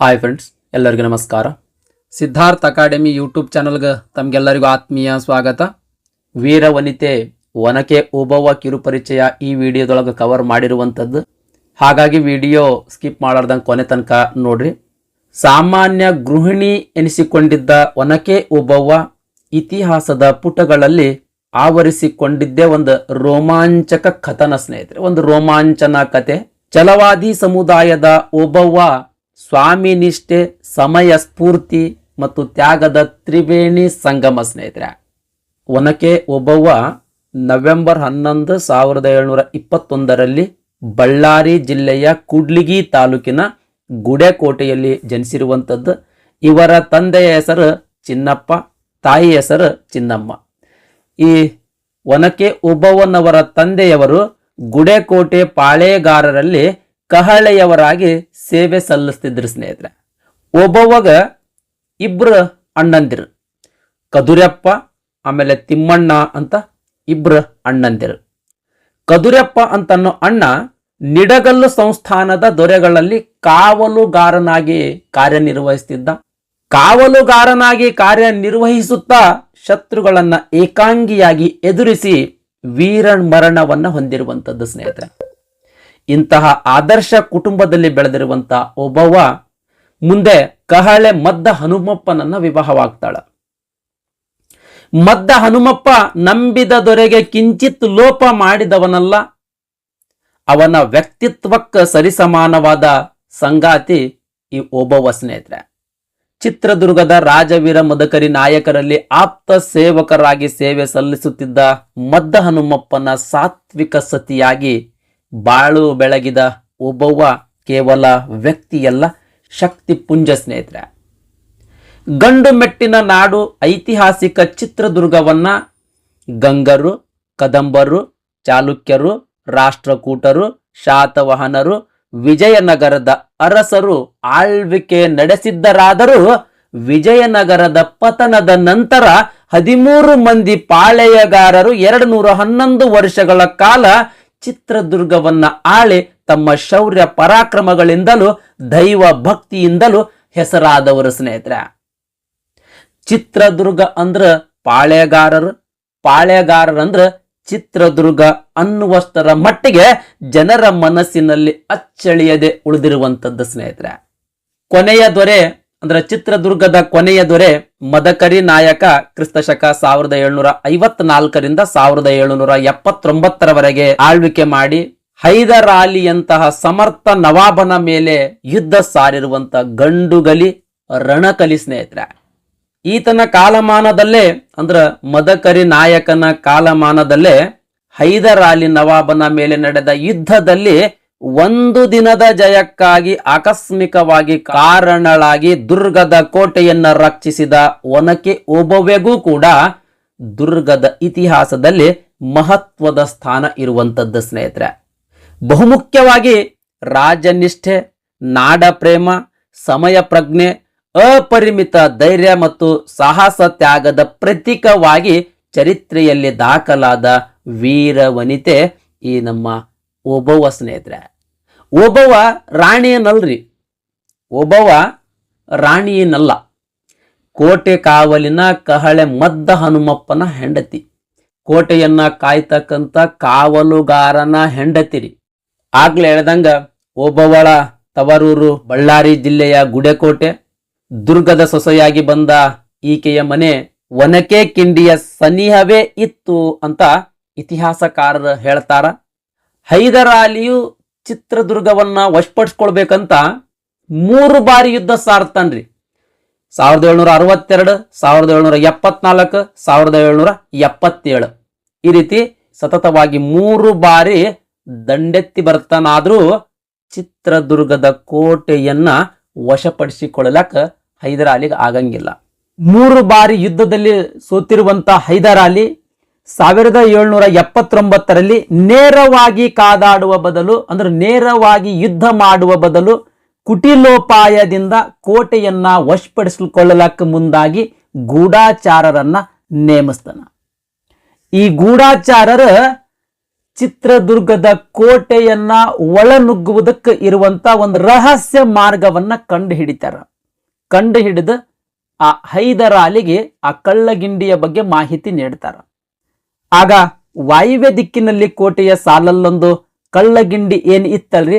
Hi friends ಎಲ್ಲರಿಗೂ ನಮಸ್ಕಾರ. Siddharth academy YouTube ಚಾನಲ್ಗೆ ತಮಗೆಲ್ಲರಿಗೂ ಆತ್ಮೀಯ ಸ್ವಾಗತ. ವೀರ ವನಿತೆ ಒನಕೆ ಓಬವ್ವ ಕಿರುಪರಿಚಯ ಈ ವಿಡಿಯೋದೊಳಗೆ ಕವರ್ ಮಾಡಿರುವಂಥದ್ದು. ಹಾಗಾಗಿ ವಿಡಿಯೋ ಸ್ಕಿಪ್ ಮಾಡಾರ್ದಂಗೆ ಕೊನೆ ತನಕ ನೋಡ್ರಿ. ಸಾಮಾನ್ಯ ಗೃಹಿಣಿ ಎನಿಸಿಕೊಂಡಿದ್ದ ಒನಕೆ ಓಬವ್ವ ಇತಿಹಾಸದ ಪುಟಗಳಲ್ಲಿ ಆವರಿಸಿಕೊಂಡಿದ್ದೇ ಒಂದು ರೋಮಾಂಚಕ ಕಥನ ಸ್ನೇಹಿತರೆ, ಒಂದು ರೋಮಾಂಚನ ಕತೆ. ಛಲವಾದಿ ಸಮುದಾಯದ ಒಬ್ಬವ್ವ ಸ್ವಾಮಿ ನಿಷ್ಠೆ, ಸಮಯ ಸ್ಫೂರ್ತಿ ಮತ್ತು ತ್ಯಾಗದ ತ್ರಿವೇಣಿ ಸಂಗಮ ಸ್ನೇಹಿತರೆ. ಒನಕೆ ಒಬ್ಬವ್ವ ನವೆಂಬರ್ ಹನ್ನೊಂದು ಸಾವಿರದ ಏಳ್ನೂರ ಇಪ್ಪತ್ತೊಂದರಲ್ಲಿ ಬಳ್ಳಾರಿ ಜಿಲ್ಲೆಯ ಕುಡ್ಲಿಗಿ ತಾಲೂಕಿನ ಗುಡೆಕೋಟೆಯಲ್ಲಿ ಜನಿಸಿರುವಂಥದ್ದು. ಇವರ ತಂದೆಯ ಹೆಸರು ಚಿನ್ನಪ್ಪ, ತಾಯಿ ಹೆಸರು ಚಿನ್ನಮ್ಮ. ಈ ಒನಕೆ ಒಬ್ಬವ್ವನವರ ತಂದೆಯವರು ಗುಡೆಕೋಟೆ ಪಾಳೆಗಾರರಲ್ಲಿ ಕಹಳೆಯವರಾಗಿ ಸೇವೆ ಸಲ್ಲಿಸ್ತಿದ್ರು ಸ್ನೇಹಿತರೆ. ಒಬ್ಬವಾಗ ಇಬ್ರು ಅಣ್ಣಂದಿರು. ಕದುರ್ಯಪ್ಪ ಆಮೇಲೆ ತಿಮ್ಮಣ್ಣ ಅಂತ ಇಬ್ರು ಅಣ್ಣಂದಿರು. ಕದುರ್ಯಪ್ಪ ಅಂತನ್ನೋ ಅಣ್ಣ ನಿಡಗಲ್ಲು ಸಂಸ್ಥಾನದ ದೊರೆಗಳಲ್ಲಿ ಕಾವಲುಗಾರನಾಗಿ ಕಾರ್ಯನಿರ್ವಹಿಸ್ತಿದ್ದ. ಕಾವಲುಗಾರನಾಗಿ ಕಾರ್ಯನಿರ್ವಹಿಸುತ್ತಾ ಶತ್ರುಗಳನ್ನ ಏಕಾಂಗಿಯಾಗಿ ಎದುರಿಸಿ ವೀರ ಮರಣವನ್ನ ಹೊಂದಿರುವಂಥದ್ದು ಸ್ನೇಹಿತರೆ. ಇಂತಹ ಆದರ್ಶ ಕುಟುಂಬದಲ್ಲಿ ಬೆಳೆದಿರುವಂತ ಒಬ್ಬವ ಮುಂದೆ ಕಹಳೆ ಮದ್ದ ಹನುಮಪ್ಪನನ್ನ ವಿವಾಹವಾಗ್ತಾಳ. ಮದ್ದ ಹನುಮಪ್ಪ ನಂಬಿದ ದೊರೆಗೆ ಕಿಂಚಿತ್ ಲೋಪ ಮಾಡಿದವನಲ್ಲ, ಅವನ ವ್ಯಕ್ತಿತ್ವಕ್ಕೆ ಸರಿಸಮಾನವಾದ ಸಂಗಾತಿ ಈ ಒಬ್ಬವ್ವ ಸ್ನೇಹಿತರೆ. ಚಿತ್ರದುರ್ಗದ ರಾಜವೀರ ಮದಕರಿ ನಾಯಕರಲ್ಲಿ ಆಪ್ತ ಸೇವಕರಾಗಿ ಸೇವೆ ಸಲ್ಲಿಸುತ್ತಿದ್ದ ಮದ್ದ ಹನುಮಪ್ಪನ ಸಾತ್ವಿಕ ಸತಿಯಾಗಿ ಬಾಳು ಬೆಳಗಿದ ಒಬ್ಬವ್ವ ಕೇವಲ ವ್ಯಕ್ತಿಯಲ್ಲ, ಶಕ್ತಿ ಪುಂಜ ಸ್ನೇಹಿತರೆ. ಗಂಡು ಮೆಟ್ಟಿನ ನಾಡು ಐತಿಹಾಸಿಕ ಚಿತ್ರದುರ್ಗವನ್ನ ಗಂಗರು, ಕದಂಬರು, ಚಾಲುಕ್ಯರು, ರಾಷ್ಟ್ರಕೂಟರು, ಶಾತವಾಹನರು, ವಿಜಯನಗರದ ಅರಸರು, ಆಳ್ವಿಕೆ ನಡೆಸಿದ್ದರಾದರೂ ವಿಜಯನಗರದ ಪತನದ ನಂತರ ಹದಿಮೂರು ಮಂದಿ ಪಾಳೆಯಗಾರರು ಎರಡು ನೂರ ಹನ್ನೊಂದು ವರ್ಷಗಳ ಕಾಲ ಚಿತ್ರದುರ್ಗವನ್ನ ಆಳಿ ತಮ್ಮ ಶೌರ್ಯ ಪರಾಕ್ರಮಗಳಿಂದಲೂ, ದೈವ ಭಕ್ತಿಯಿಂದಲೂ ಹೆಸರಾದವರು ಸ್ನೇಹಿತರೆ. ಚಿತ್ರದುರ್ಗ ಅಂದ್ರ ಪಾಳೆಗಾರರು. ಪಾಳೆಗಾರರಂದ್ರ ಚಿತ್ರದುರ್ಗ ಅನ್ನುವಷ್ಟರ ಮಟ್ಟಿಗೆ ಜನರ ಮನಸ್ಸಿನಲ್ಲಿ ಅಚ್ಚಳಿಯದೆ ಉಳಿದಿರುವಂತದ್ದು ಸ್ನೇಹಿತರೆ. ಕೊನೆಯ ದೊರೆ ಅಂದ್ರೆ ಚಿತ್ರದುರ್ಗದ ಕೊನೆಯ ದೊರೆ ಮದಕರಿ ನಾಯಕ ಕ್ರಿಸ್ತಶಕ ಸಾವಿರದ ಏಳ್ನೂರ ಐವತ್ನಾಲ್ಕರಿಂದ ಸಾವಿರದ ಏಳುನೂರ ಎಪ್ಪತ್ತೊಂಬತ್ತರವರೆಗೆ ಆಳ್ವಿಕೆ ಮಾಡಿ ಹೈದರಾಲಿಯಂತಹ ಸಮರ್ಥ ನವಾಬನ ಮೇಲೆ ಯುದ್ಧ ಸಾರಿರುವಂತ ಗಂಡುಗಲಿ ರಣಕಲಿ ಸ್ನೇಹಿತರೆ. ಈತನ ಕಾಲಮಾನದಲ್ಲೇ ಅಂದ್ರ ಮದಕರಿ ನಾಯಕನ ಕಾಲಮಾನದಲ್ಲೇ ಹೈದರಾಲಿ ನವಾಬನ ಮೇಲೆ ನಡೆದ ಯುದ್ಧದಲ್ಲಿ ಒಂದು ದಿನದ ಜಯಕ್ಕಾಗಿ ಆಕಸ್ಮಿಕವಾಗಿ ಕಾರಣಳಾಗಿ ದುರ್ಗದ ಕೋಟೆಯನ್ನು ರಕ್ಷಿಸಿದ ಒನಕೆ ಓಬವ್ವೆಗೂ ಕೂಡ ದುರ್ಗದ ಇತಿಹಾಸದಲ್ಲಿ ಮಹತ್ವದ ಸ್ಥಾನ ಇರುವಂತದ್ದು ಸ್ನೇಹಿತರೆ. ಬಹುಮುಖ್ಯವಾಗಿ ರಾಜನಿಷ್ಠೆ ನಾಡ ಪ್ರೇಮ ಸಮಯ ಪ್ರಜ್ಞೆ, ಅಪರಿಮಿತ ಧೈರ್ಯ ಮತ್ತು ಸಾಹಸ ತ್ಯಾಗದ ಪ್ರತೀಕವಾಗಿ ಚರಿತ್ರೆಯಲ್ಲಿ ದಾಖಲಾದ ವೀರ ವನಿತೆ ಈ ನಮ್ಮ ಓಬವ್ವ ಸ್ನೇಹಿತರೆ. ಒಬ್ಬವ್ವ ರಾಣಿಯನ್ನಲ್ರಿ ಒಬ್ಬವ ರಾಣಿಯೇನಲ್ಲ. ಕೋಟೆ ಕಾವಲಿನ ಕಹಳೆ ಮದ್ದ ಹನುಮಪ್ಪನ ಹೆಂಡತಿ. ಕೋಟೆಯನ್ನ ಕಾಯ್ತಕ್ಕಂಥ ಕಾವಲುಗಾರನ ಹೆಂಡತಿರಿ. ಆಗ್ಲೇ ಹೇಳ್ದಂಗ ಒಬ್ಬವಳ ತವರೂರು ಬಳ್ಳಾರಿ ಜಿಲ್ಲೆಯ ಗುಡೆಕೋಟೆ. ದುರ್ಗದ ಸೊಸೆಯಾಗಿ ಬಂದ ಈಕೆಯ ಮನೆ ಒನಕೆ ಕಿಂಡಿಯ ಸನಿಹವೇ ಇತ್ತು ಅಂತ ಇತಿಹಾಸಕಾರರು ಹೇಳ್ತಾರ. ಹೈದರಾಲಿಯು ಚಿತ್ರದುರ್ಗವನ್ನ ವಶಪಡಿಸ್ಕೊಳ್ಬೇಕಂತ ಮೂರು ಬಾರಿ ಯುದ್ಧ ಸಾರ್ತಾನ್ರಿ. ಸಾವಿರದ ಏಳ್ನೂರ ಅರವತ್ತೆರಡು, ಸಾವಿರದ ಏಳ್ನೂರ ಎಪ್ಪತ್ನಾಲ್ಕು, ಸಾವಿರದ ಏಳ್ನೂರ ಎಪ್ಪತ್ತೇಳು. ಈ ರೀತಿ ಸತತವಾಗಿ ಮೂರು ಬಾರಿ ದಂಡೆತ್ತಿ ಬರ್ತಾನಾದ್ರೂ ಚಿತ್ರದುರ್ಗದ ಕೋಟೆಯನ್ನ ವಶಪಡಿಸಿಕೊಳ್ಳಲಕ್ಕ ಹೈದರಾಲಿಗೆ ಆಗಂಗಿಲ್ಲ. ಮೂರು ಬಾರಿ ಯುದ್ಧದಲ್ಲಿ ಸೋತಿರುವಂತ ಹೈದರಾಲಿ ಸಾವಿರದ ಏಳ್ನೂರ ಎಪ್ಪತ್ತೊಂಬತ್ತರಲ್ಲಿ ನೇರವಾಗಿ ಕಾದಾಡುವ ಬದಲು, ಅಂದ್ರೆ ನೇರವಾಗಿ ಯುದ್ಧ ಮಾಡುವ ಬದಲು ಕುಟಿಲೋಪಾಯದಿಂದ ಕೋಟೆಯನ್ನ ವಶಪಡಿಸಿಕೊಳ್ಳಲಕ್ಕೆ ಮುಂದಾಗಿ ಗೂಢಾಚಾರರನ್ನ ನೇಮಿಸ್ತಾನ. ಈ ಗೂಢಾಚಾರರ ಚಿತ್ರದುರ್ಗದ ಕೋಟೆಯನ್ನ ಒಳನುಗ್ಗುವುದಕ್ಕೆ ಇರುವಂತ ಒಂದು ರಹಸ್ಯ ಮಾರ್ಗವನ್ನ ಕಂಡು ಹಿಡಿತಾರ ಕಂಡು ಹಿಡಿದು ಆ ಹೈದರಾಲಿಗೆ ಆ ಕಳ್ಳಗಿಂಡಿಯ ಬಗ್ಗೆ ಮಾಹಿತಿ ನೀಡ್ತಾರ. ಆಗ ವಾಯುವ್ಯ ದಿಕ್ಕಿನಲ್ಲಿ ಕೋಟೆಯ ಸಾಲಲ್ಲೊಂದು ಕಳ್ಳಗಿಂಡಿ ಏನ್ ಇತ್ತಲ್ರಿ?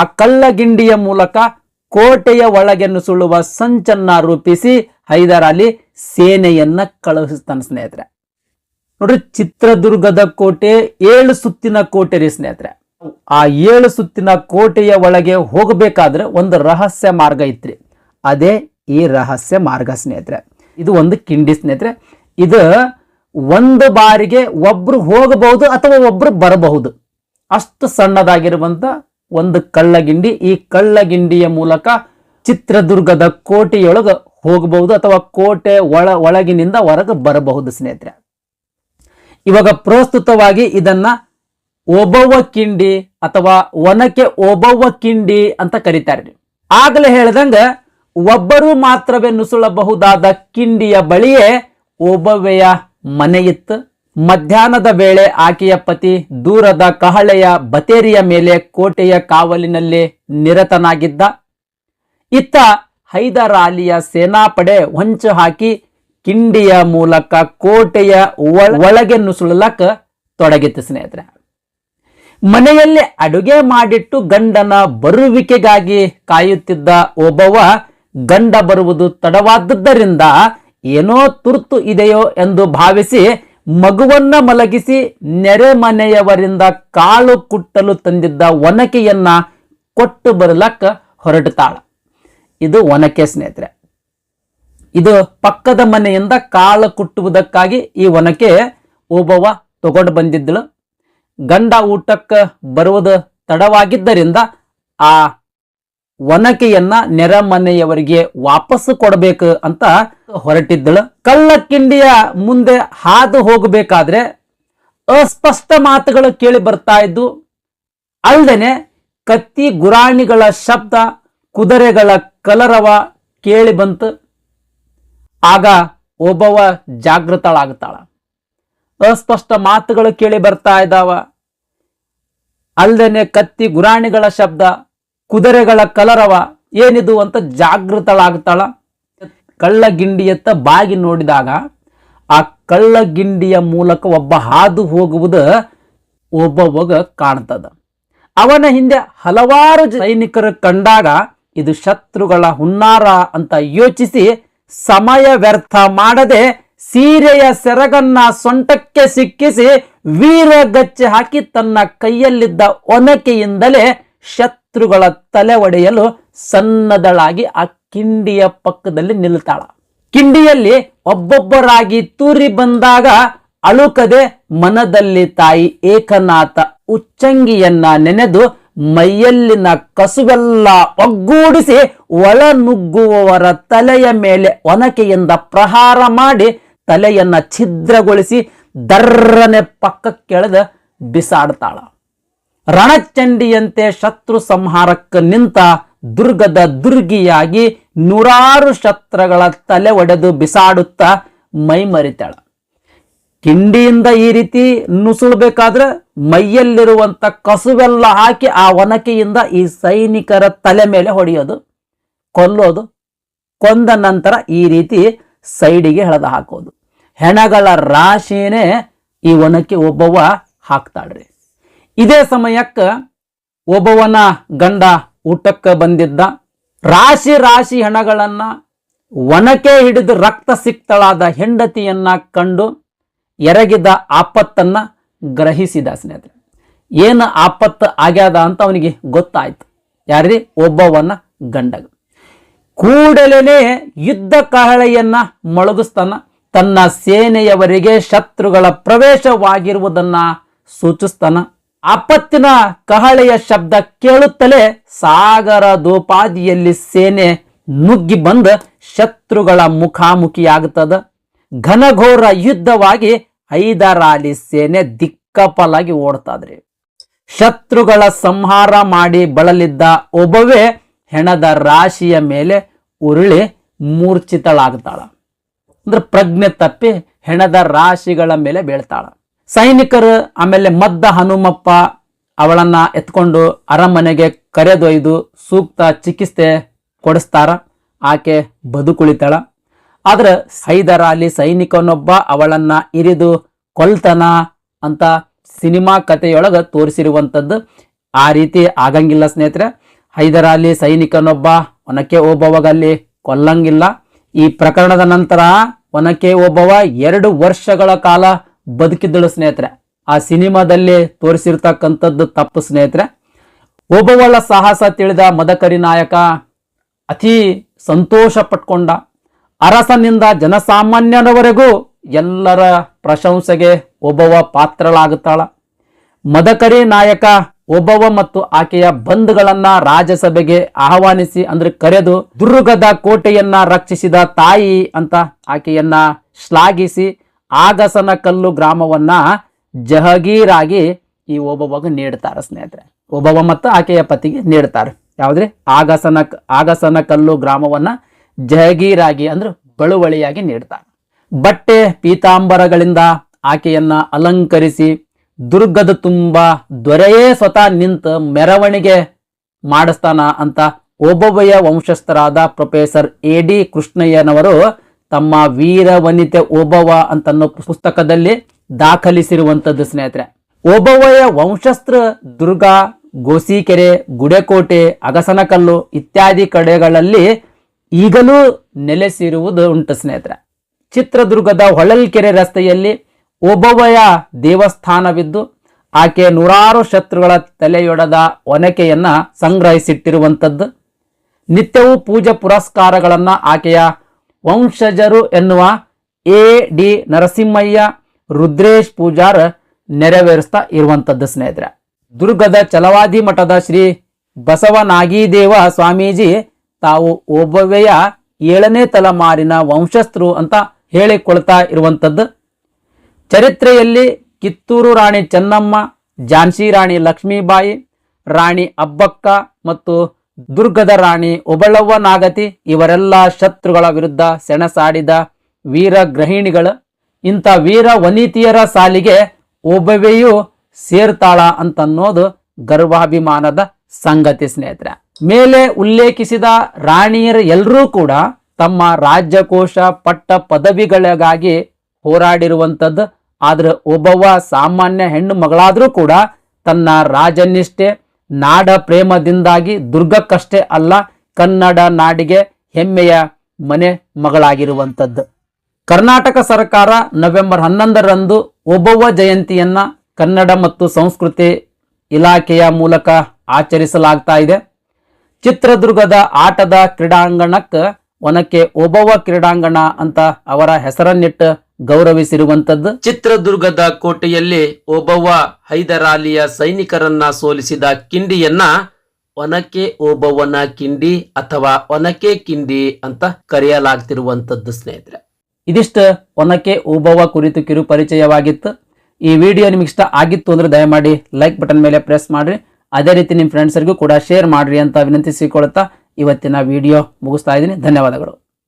ಆ ಕಳ್ಳಗಿಂಡಿಯ ಮೂಲಕ ಕೋಟೆಯ ಒಳಗೆ ಸುಳ್ಳುವ ಸಂಚನ್ನ ರೂಪಿಸಿ ಹೈದರಾಲಿ ಸೇನೆಯನ್ನ ಕಳುಹಿಸ್ತಾನೆ ಸ್ನೇಹಿತರೆ. ನೋಡ್ರಿ, ಚಿತ್ರದುರ್ಗದ ಕೋಟೆ ಏಳು ಸುತ್ತಿನ ಕೋಟೆ ರೀ ಸ್ನೇಹಿತರೆ. ಆ ಏಳು ಸುತ್ತಿನ ಕೋಟೆಯ ಒಳಗೆ ಹೋಗಬೇಕಾದ್ರೆ ಒಂದು ರಹಸ್ಯ ಮಾರ್ಗ ಇತ್ರಿ ಅದೇ ಈ ರಹಸ್ಯ ಮಾರ್ಗ ಸ್ನೇಹಿತರೆ. ಇದು ಒಂದು ಕಿಂಡಿ ಸ್ನೇಹಿತರೆ. ಇದು ಒಂದು ಬಾರಿಗೆ ಒಬ್ರು ಹೋಗಬಹುದು ಅಥವಾ ಒಬ್ರು ಬರಬಹುದು. ಅಷ್ಟು ಸಣ್ಣದಾಗಿರುವಂತ ಒಂದು ಕಳ್ಳಗಿಂಡಿ, ಈ ಕಳ್ಳಗಿಂಡಿಯ ಮೂಲಕ ಚಿತ್ರದುರ್ಗದ ಕೋಟೆಯೊಳಗ ಹೋಗಬಹುದು ಅಥವಾ ಕೋಟೆ ಒಳ, ಒಳಗಿನಿಂದ ಹೊರಗೆ ಬರಬಹುದು ಸ್ನೇಹಿತರೆ. ಇವಾಗ ಪ್ರಸ್ತುತವಾಗಿ ಇದನ್ನ ಒಬ್ಬವ್ವ ಕಿಂಡಿ ಅಥವಾ ಒನಕೆ ಒಬ್ಬವ್ವ ಕಿಂಡಿ ಅಂತ ಕರೀತಾರೆ. ಆಗಲೇ ಹೇಳ್ದಂಗ ಒಬ್ಬರು ಮಾತ್ರವೇ ನುಸುಳಬಹುದಾದ ಕಿಂಡಿಯ ಬಳಿಯೇ ಒಬ್ಬವೆಯ ಮನೆಯಿತ್ತು. ಮಧ್ಯಾಹ್ನದ ವೇಳೆ ಆಕೆಯ ಪತಿ ದೂರದ ಕಹಳೆಯ ಬತೇರಿಯ ಮೇಲೆ ಕೋಟೆಯ ಕಾವಲಿನಲ್ಲಿ ನಿರತನಾಗಿದ್ದ. ಇತ್ತ ಹೈದರಾಲಿಯ ಸೇನಾಪಡೆ ಹೊಂಚು ಹಾಕಿ ಕಿಂಡಿಯ ಮೂಲಕ ಕೋಟೆಯ ಒಳ- ಒಳಗೆ ನುಸುಳಲಕ್ಕ ತೊಡಗಿತ್ತು ಸ್ನೇಹಿತರೆ. ಮನೆಯಲ್ಲಿ ಅಡುಗೆ ಮಾಡಿಟ್ಟು ಗಂಡನ ಬರುವಿಕೆಗಾಗಿ ಕಾಯುತ್ತಿದ್ದ ಒಬ್ಬವ ಗಂಡ ಬರುವುದು ತಡವಾದದ್ದರಿಂದ ಏನೋ ತುರ್ತು ಇದೆಯೋ ಎಂದು ಭಾವಿಸಿ ಮಗುವನ್ನ ಮಲಗಿಸಿ ನೆರೆ ಮನೆಯವರಿಂದ ಕಾಳು ಕುಟ್ಟಲು ತಂದಿದ್ದ ಒನಕೆಯನ್ನ ಕೊಟ್ಟು ಬರಲಕ್ಕ ಹೊರಡ್ತಾಳ ಇದು ಒನಕೆ ಸ್ನೇಹಿತರೆ. ಇದು ಪಕ್ಕದ ಮನೆಯಿಂದ ಕಾಳು ಕುಟ್ಟುವುದಕ್ಕಾಗಿ ಈ ಒನಕೆ ಓಬವ್ವ ತಗೊಂಡು ಬಂದಿದ್ದಳು. ಗಂಡ ಊಟಕ್ಕೆ ಬರುವುದು ತಡವಾಗಿದ್ದರಿಂದ ಆ ಒನಕೆಯನ್ನ ನೆರೆಮನೆಯವರಿಗೆ ವಾಪಸ್ಸು ಕೊಡಬೇಕು ಅಂತ ಹೊರಟಿದ್ದಳು. ಕಳ್ಳಕಿಂಡಿಯ ಮುಂದೆ ಹಾದು ಹೋಗಬೇಕಾದ್ರೆ ಅಸ್ಪಷ್ಟ ಮಾತುಗಳು ಕೇಳಿ ಬರ್ತಾ ಇದ್ದು ಅಲ್ಲದೆ ಕತ್ತಿ ಗುರಾಣಿಗಳ ಶಬ್ದ, ಕುದುರೆಗಳ ಕಲರವ ಕೇಳಿ ಬಂತು. ಆಗ ಒಬ್ಬವ ಜಾಗೃತಳಾಗ್ತಾಳ. ಅಸ್ಪಷ್ಟ ಮಾತುಗಳು ಕೇಳಿ ಬರ್ತಾ ಇದ್ದಾವ. ಅಲ್ಲದೆ ಕತ್ತಿ ಗುರಾಣಿಗಳ ಶಬ್ದ ಕುದುರೆಗಳ ಕಲರವ ಏನಿದು ಅಂತ ಜಾಗೃತಳಾಗ್ತಾಳ. ಕಳ್ಳಗಿಂಡಿಯತ್ತ ಬಾಗಿ ನೋಡಿದಾಗ ಆ ಕಳ್ಳಗಿಂಡಿಯ ಮೂಲಕ ಒಬ್ಬ ಹಾದು ಹೋಗುವುದು ಒಬ್ಬವಾಗ ಕಾಣ್ತದ. ಅವನ ಹಿಂದೆ ಹಲವಾರು ಸೈನಿಕರು ಕಂಡಾಗ ಇದು ಶತ್ರುಗಳ ಹುನ್ನಾರ ಅಂತ ಯೋಚಿಸಿ ಸಮಯ ವ್ಯರ್ಥ ಮಾಡದೆ ಸೀರೆಯ ಸೆರಗನ್ನ ಸೊಂಟಕ್ಕೆ ಸಿಕ್ಕಿಸಿ ವೀರಗಚ್ಚೆ ಹಾಕಿ ತನ್ನ ಕೈಯಲ್ಲಿದ್ದ ಒನಕೆಯಿಂದಲೇ ಶತ್ರುಗಳ ತಲೆ ಒಡೆಯಲು ಸನ್ನದಳಾಗಿ ಆ ಕಿಂಡಿಯ ಪಕ್ಕದಲ್ಲಿ ನಿಲ್ತಾಳ. ಕಿಂಡಿಯಲ್ಲಿ ಒಬ್ಬೊಬ್ಬರಾಗಿ ತೂರಿ ಬಂದಾಗ ಅಳುಕದೆ ಮನದಲ್ಲಿ ತಾಯಿ ಏಕನಾಥ ಉಚ್ಚಂಗಿಯನ್ನ ನೆನೆದು ಮೈಯಲ್ಲಿನ ಕಸುವೆಲ್ಲ ಒಗ್ಗೂಡಿಸಿ ಒಳ ನುಗ್ಗುವವರ ತಲೆಯ ಮೇಲೆ ಒನಕೆಯಿಂದ ಪ್ರಹಾರ ಮಾಡಿ ತಲೆಯನ್ನ ಛಿದ್ರಗೊಳಿಸಿ ದರ್ರನೆ ಪಕ್ಕಕ್ಕೆಳೆದ ಬಿಸಾಡ್ತಾಳ. ರಣಚಂಡಿಯಂತೆ ಶತ್ರು ಸಂಹಾರಕ್ಕೆ ನಿಂತ ದುರ್ಗದ ದುರ್ಗಿಯಾಗಿ ನೂರಾರು ಶತ್ರುಗಳ ತಲೆ ಒಡೆದು ಬಿಸಾಡುತ್ತಾ ಮೈ ಮರಿತಾಳ ಕಿಂಡಿಯಿಂದ ಈ ರೀತಿ ನುಸುಳ್ಬೇಕಾದ್ರೆ ಮೈಯಲ್ಲಿರುವಂಥ ಕಸುವೆಲ್ಲ ಹಾಕಿ ಆ ಒನಕೆಯಿಂದ ಈ ಸೈನಿಕರ ತಲೆ ಮೇಲೆ ಹೊಡೆಯೋದು, ಕೊಲ್ಲೋದು, ಕೊಂದ ನಂತರ ಈ ರೀತಿ ಸೈಡಿಗೆ ಎಳೆದು ಹಾಕೋದು. ಹೆಣಗಳ ರಾಶಿನೇ ಈ ಒನಕೆ ಒಬ್ಬವ ಹಾಕ್ತಾಳ್ರಿ. ಇದೇ ಸಮಯಕ್ಕೆ ಒಬ್ಬವನ ಗಂಡ ಊಟಕ್ಕೆ ಬಂದಿದ್ದ. ರಾಶಿ ರಾಶಿ ಹೆಣಗಳನ್ನ ಒನಕೆ ಹಿಡಿದು ರಕ್ತ ಸಿಕ್ತಳಾದ ಹೆಂಡತಿಯನ್ನ ಕಂಡು ಎರಗಿದ ಆಪತ್ತನ್ನ ಗ್ರಹಿಸಿದ ಸ್ನೇಹಿತರೆ. ಏನು ಆಪತ್ತು ಆಗ್ಯಾದ ಅಂತ ಅವನಿಗೆ ಗೊತ್ತಾಯ್ತು. ಯಾರೀ ಒಬ್ಬವನ ಗಂಡಗ. ಕೂಡಲೇ ಯುದ್ಧ ಕಹಳೆಯನ್ನ ಮೊಳಗಿಸ್ತಾನ ತನ್ನ ಸೇನೆಯವರಿಗೆ ಶತ್ರುಗಳ ಪ್ರವೇಶವಾಗಿರುವುದನ್ನ ಸೂಚಿಸ್ತಾನ. ಆಪತ್ತಿನ ಕಹಳೆಯ ಶಬ್ದ ಕೇಳುತ್ತಲೇ ಸಾಗರ ದೋಪಾದಿಯಲ್ಲಿ ಸೇನೆ ನುಗ್ಗಿ ಬಂದ ಶತ್ರುಗಳ ಮುಖಾಮುಖಿಯಾಗುತ್ತದೆ. ಘನಘೋರ ಯುದ್ಧವಾಗಿ ಐದರಾಲಿ ಸೇನೆ ದಿಕ್ಕಪಲಾಗಿ ಓಡ್ತಾದ್ರಿ ಶತ್ರುಗಳ ಸಂಹಾರ ಮಾಡಿ ಬಳಲಿದ್ದ ಒಬ್ಬವೇ ಹೆಣದ ರಾಶಿಯ ಮೇಲೆ ಉರುಳಿ ಮೂರ್ಛಿತಳಾಗ್ತಾಳ. ಅಂದ್ರೆ ಪ್ರಜ್ಞೆ ತಪ್ಪಿ ಹೆಣದ ರಾಶಿಗಳ ಮೇಲೆ ಬೀಳ್ತಾಳ. ಸೈನಿಕರು ಆಮೇಲೆ ಮದ್ದ ಹನುಮಪ್ಪ ಅವಳನ್ನ ಎತ್ಕೊಂಡು ಅರಮನೆಗೆ ಕರೆದೊಯ್ದು ಸೂಕ್ತ ಚಿಕಿತ್ಸೆ ಕೊಡಿಸ್ತಾರ. ಆಕೆ ಬದುಕುಳಿತಾಳ. ಆದ್ರೆ ಹೈದರಾಲಿ ಅಲಿ ಸೈನಿಕನೊಬ್ಬ ಅವಳನ್ನ ಇರಿದು ಕೊಲ್ತನ ಅಂತ ಸಿನಿಮಾ ಕಥೆಯೊಳಗೆ ತೋರಿಸಿರುವಂಥದ್ದು ಆ ರೀತಿ ಆಗಂಗಿಲ್ಲ ಸ್ನೇಹಿತರೆ. ಹೈದರ ಅಲಿ ಸೈನಿಕನೊಬ್ಬ ಒನಕೆ ಓಬವ್ವಗಲ್ಲಿ ಕೊಲ್ಲಂಗಿಲ್ಲ. ಈ ಪ್ರಕರಣದ ನಂತರ ಒನಕೆ ಓಬವ್ವ ಎರಡು ವರ್ಷಗಳ ಕಾಲ ಬದುಕಿದ್ದಳು ಸ್ನೇಹಿತರೆ. ಆ ಸಿನಿಮಾದಲ್ಲಿ ತೋರಿಸಿರ್ತಕ್ಕಂಥದ್ದು ತಪ್ಪು ಸ್ನೇಹಿತರೆ. ಒಬ್ಬವಳ ಸಾಹಸ ತಿಳಿದ ಮದಕರಿ ನಾಯಕ ಅತಿ ಸಂತೋಷ ಪಟ್ಕೊಂಡ ಅರಸನಿಂದ ಜನಸಾಮಾನ್ಯನವರೆಗೂ ಎಲ್ಲರ ಪ್ರಶಂಸೆಗೆ ಒಬ್ಬವ ಪಾತ್ರಳಾಗುತ್ತಾಳ. ಮದಕರಿ ನಾಯಕ ಒಬ್ಬವ ಮತ್ತು ಆಕೆಯ ಬಂಧುಗಳನ್ನ ರಾಜ್ಯಸಭೆಗೆ ಆಹ್ವಾನಿಸಿ ಅಂದ್ರೆ ಕರೆದು ದುರ್ಗದ ಕೋಟೆಯನ್ನ ರಕ್ಷಿಸಿದ ತಾಯಿ ಅಂತ ಆಕೆಯನ್ನ ಶ್ಲಾಘಿಸಿ ಆಗಸನ ಕಲ್ಲು ಗ್ರಾಮವನ್ನ ಜಹಗೀರಾಗಿ ಈ ಒಬ್ಬವಾಗ ನೀಡ್ತಾರೆ ಸ್ನೇಹಿತರೆ. ಒಬ್ಬವ ಮತ್ತು ಆಕೆಯ ಪತಿಗೆ ನೀಡ್ತಾರೆ. ಯಾವುದ್ರಿ? ಆಗಸನ ಆಗಸನ ಕಲ್ಲು ಗ್ರಾಮವನ್ನ ಜಹಗೀರಾಗಿ ಅಂದ್ರೆ ಬಳುವಳಿಯಾಗಿ ನೀಡ್ತಾರೆ. ಬಟ್ಟೆ ಪೀತಾಂಬರಗಳಿಂದ ಆಕೆಯನ್ನ ಅಲಂಕರಿಸಿ ದುರ್ಗದ ತುಂಬ ದೊರೆಯೇ ಸ್ವತಃ ನಿಂತು ಮೆರವಣಿಗೆ ಮಾಡಿಸ್ತಾನ ಅಂತ ಒಬ್ಬೊಬ್ಬಯ ವಂಶಸ್ಥರಾದ ಪ್ರೊಫೆಸರ್ ಎ ಡಿ ಕೃಷ್ಣಯ್ಯನವರು ತಮ್ಮ ವೀರ ವನಿತೆ ಓಬವ್ವ ಅಂತನ್ನೋ ಪುಸ್ತಕದಲ್ಲಿ ದಾಖಲಿಸಿರುವಂಥದ್ದು ಸ್ನೇಹಿತರೆ. ಓಬವ್ವಯ ವಂಶಸ್ತ್ರ ದುರ್ಗ, ಗೋಸಿಕೆರೆ, ಗುಡೆಕೋಟೆ, ಅಗಸನಕಲ್ಲು ಇತ್ಯಾದಿ ಕಡೆಗಳಲ್ಲಿ ಈಗಲೂ ನೆಲೆಸಿರುವುದು ಉಂಟು ಸ್ನೇಹಿತರೆ. ಚಿತ್ರದುರ್ಗದ ಹೊಳಲ್ಕೆರೆ ರಸ್ತೆಯಲ್ಲಿ ಒಬ್ಬವಯ ದೇವಸ್ಥಾನವಿದ್ದು, ಆಕೆ ನೂರಾರು ಶತ್ರುಗಳ ತಲೆಯೊಡೆದ ಒನಕೆಯನ್ನು ಸಂಗ್ರಹಿಸಿಟ್ಟಿರುವಂಥದ್ದು ನಿತ್ಯವೂ ಪೂಜೆ ಪುರಸ್ಕಾರಗಳನ್ನು ಆಕೆಯ ವಂಶಜರು ಎನ್ನುವ ಎ ಡಿ ನರಸಿಂಹಯ್ಯ, ರುದ್ರೇಶ್ ಪೂಜಾರ್ ನೆರವೇರಿಸ್ತಾ ಇರುವಂಥದ್ದು ಸ್ನೇಹಿತರೆ. ದುರ್ಗದ ಚಲವಾದಿ ಮಠದ ಶ್ರೀ ಬಸವನಾಗಿದೇವ ಸ್ವಾಮೀಜಿ ತಾವು ಒಬ್ಬವೆಯ ಏಳನೇ ತಲೆಮಾರಿನ ವಂಶಸ್ಥರು ಅಂತ ಹೇಳಿಕೊಳ್ತಾ ಇರುವಂಥದ್ದು ಚರಿತ್ರೆಯಲ್ಲಿ ಕಿತ್ತೂರು ರಾಣಿ ಚೆನ್ನಮ್ಮ ಝಾನ್ಸಿ ರಾಣಿ ಲಕ್ಷ್ಮೀಬಾಯಿ, ರಾಣಿ ಅಬ್ಬಕ್ಕ ಮತ್ತು ದುರ್ಗದ ರಾಣಿ ಒಬಳವ್ವ ನಾಗತಿ ಇವರೆಲ್ಲ ಶತ್ರುಗಳ ವಿರುದ್ಧ ಸೆಣಸಾಡಿದ ವೀರ ಗೃಹಿಣಿಗಳು. ಇಂಥ ವೀರ ವನಿತಿಯರ ಸಾಲಿಗೆ ಒಬ್ಬವೆಯೂ ಸೇರ್ತಾಳ ಅಂತನ್ನೋದು ಗರ್ವಾಭಿಮಾನದ ಸಂಗತಿ ಸ್ನೇಹಿತರೆ. ಮೇಲೆ ಉಲ್ಲೇಖಿಸಿದ ರಾಣಿಯರ ಎಲ್ಲರೂ ಕೂಡ ತಮ್ಮ ರಾಜ್ಯಕೋಶ ಪಟ್ಟ ಪದವಿಗಳಿಗಾಗಿ ಹೋರಾಡಿರುವಂಥದ್ದು. ಆದ್ರೆ ಒಬ್ಬವ ಸಾಮಾನ್ಯ ಹೆಣ್ಣು ಮಗಳಾದರೂ ಕೂಡ ತನ್ನ ರಾಜನಿಷ್ಠೆ ನಾಡ ಪ್ರೇಮದಿಂದಾಗಿ ದುರ್ಗಕ್ಕಷ್ಟೇ ಅಲ್ಲ ಕನ್ನಡ ನಾಡಿಗೆ ಹೆಮ್ಮೆಯ ಮನೆ ಮಗಳಾಗಿರುವಂಥದ್ದು ಕರ್ನಾಟಕ ಸರ್ಕಾರ ನವೆಂಬರ್ ಹನ್ನೊಂದರಂದು ಒಬ್ಬವ್ವ ಜಯಂತಿಯನ್ನ ಕನ್ನಡ ಮತ್ತು ಸಂಸ್ಕೃತಿ ಇಲಾಖೆಯ ಮೂಲಕ ಆಚರಿಸಲಾಗ್ತಾ ಇದೆ. ಚಿತ್ರದುರ್ಗದ ಆಟದ ಕ್ರೀಡಾಂಗಣಕ್ಕೆ ಒನಕೆ ಒಬ್ಬವ್ವ ಕ್ರೀಡಾಂಗಣ ಅಂತ ಅವರ ಹೆಸರನ್ನಿಟ್ಟು ಗೌರವಿಸಿರುವಂತದ್ದು? ಚಿತ್ರದುರ್ಗದ ಕೋಟೆಯಲ್ಲಿ ಓಬವ್ವ ಹೈದರಾಲಿಯ ಸೈನಿಕರನ್ನ ಸೋಲಿಸಿದ ಕಿಂಡಿಯನ್ನ ಒನಕೆ ಓಬವ್ವನ ಕಿಂಡಿ ಅಥವಾ ಒನಕೆ ಕಿಂಡಿ ಅಂತ ಕರೆಯಲಾಗ್ತಿರುವಂತದ್ದು ಸ್ನೇಹಿತರೆ. ಇದಿಷ್ಟ ಒನಕೆ ಓಬವ್ವ ಕುರಿತು ಕಿರು ಪರಿಚಯವಾಗಿತ್ತು ಈ ವಿಡಿಯೋ ನಿಮ್ಗೆ ಇಷ್ಟ ಆಗಿತ್ತು ಅಂದ್ರೆ ದಯಮಾಡಿ ಲೈಕ್ ಬಟನ್ ಮೇಲೆ ಪ್ರೆಸ್ ಮಾಡ್ರಿ. ಅದೇ ರೀತಿ ನಿಮ್ಮ ಫ್ರೆಂಡ್ಸರಿಗೂ ಕೂಡ ಶೇರ್ ಮಾಡ್ರಿ ಅಂತ ವಿನಂತಿಸಿಕೊಳ್ತಾ ಇವತ್ತಿನ ವಿಡಿಯೋ ಮುಗಿಸ್ತಾ ಇದ್ದೀನಿ. ಧನ್ಯವಾದಗಳು.